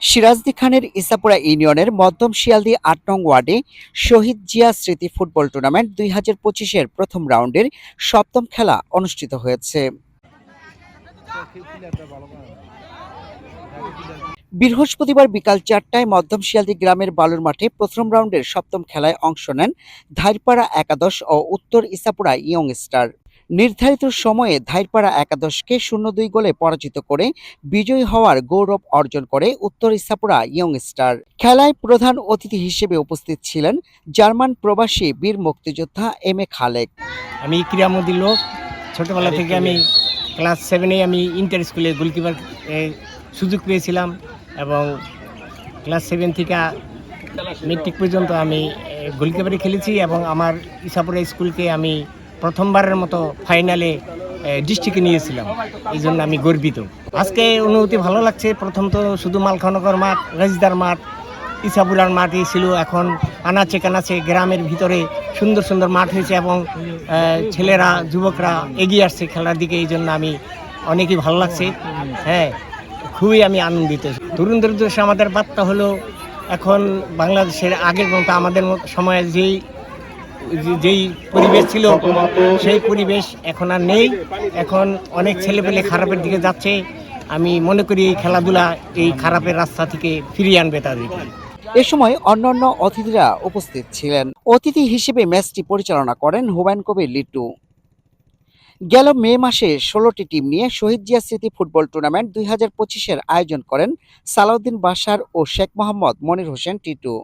সিরাজদি খানের ইসাপুরা ইউনিয়নের মধ্যম শিয়ালদি আট নং ওয়ার্ডে শহীদ জিয়া স্মৃতি ফুটবল টুর্নামেন্ট দুই হাজার পঁচিশের প্রথম রাউন্ডের সপ্তম খেলা অনুষ্ঠিত হয়েছে। বৃহস্পতিবার বিকাল চারটায় মধ্যম শিয়ালদি গ্রামের বালুর মাঠে প্রথম রাউন্ডের সপ্তম খেলায় অংশ নেন ধাইরপাড়া একাদশ ও উত্তর ইসাপুরা ইয়ং স্টার। নির্ধারিত সময়ে ধাইরপাড়া একাদশকে শূন্য দুই গোলে পরাজিত করে বিজয়ী হওয়ার গৌরব অর্জন করে উত্তর ইসাপুরা ইয়ং স্টার। খেলায় প্রধান অতিথি হিসেবে উপস্থিত ছিলেন জার্মান প্রবাসী বীর মুক্তিযোদ্ধা এম এ খালেক। আমি ক্রীড়ামোদী লোক। ছোটোবেলা থেকে আমি ক্লাস সেভেনে আমি ইন্টার স্কুলে গোলকিপার সুযোগ পেয়েছিলাম এবং ক্লাস সেভেন থেকে মেট্রিক পর্যন্ত আমি গোলকিপারে খেলেছি এবং আমার ইসাপুরা স্কুলকে আমি প্রথমবারের মতো ফাইনালে ডিস্ট্রিক্টে নিয়েছিলাম। এই জন্য আমি গর্বিত। আজকে অনুভূতি ভালো লাগছে। প্রথম তো শুধু মালখানগর মাঠ, রাজদার মাঠ ইসাপুরার মাঠই ছিল। এখন আনাচে কানাচে গ্রামের ভিতরে সুন্দর সুন্দর মাঠ হয়েছে এবং ছেলেরা, যুবকরা এগিয়ে আসছে খেলার দিকে। এই জন্য আমি অনেকই ভালো লাগছে। হ্যাঁ খুবই আমি আনন্দিত। তরুণদের উদ্দেশ্যে আমাদের বার্তা হলো, এখন বাংলাদেশের আগের মতো আমাদের সময়ে যেই যেই পরিবেশ ছিল, সেই পরিবেশ এখন আর নেই। এখন অনেক ছেলেপেলে খারাপের দিকে যাচ্ছে। আমি মনে করি এই খেলাধুলা এই খারাপের রাস্তা থেকে ফিরিয়ে আনবে তাদেরকে। এ সময় অন্যান্য অতিথিরা উপস্থিত ছিলেন। অতিথি হিসেবে ম্যাচটি পরিচালনা করেন হুমায়ুন কবির লিটু গেল মে মাসে ষোলোটি টিম নিয়ে শহীদ জিয়া স্মৃতি ফুটবল টুর্নামেন্ট দুই হাজার পঁচিশের আয়োজন করেন সালাউদ্দিন বাশার ও শেখ মোহাম্মদ মনির হোসেন, টিটু।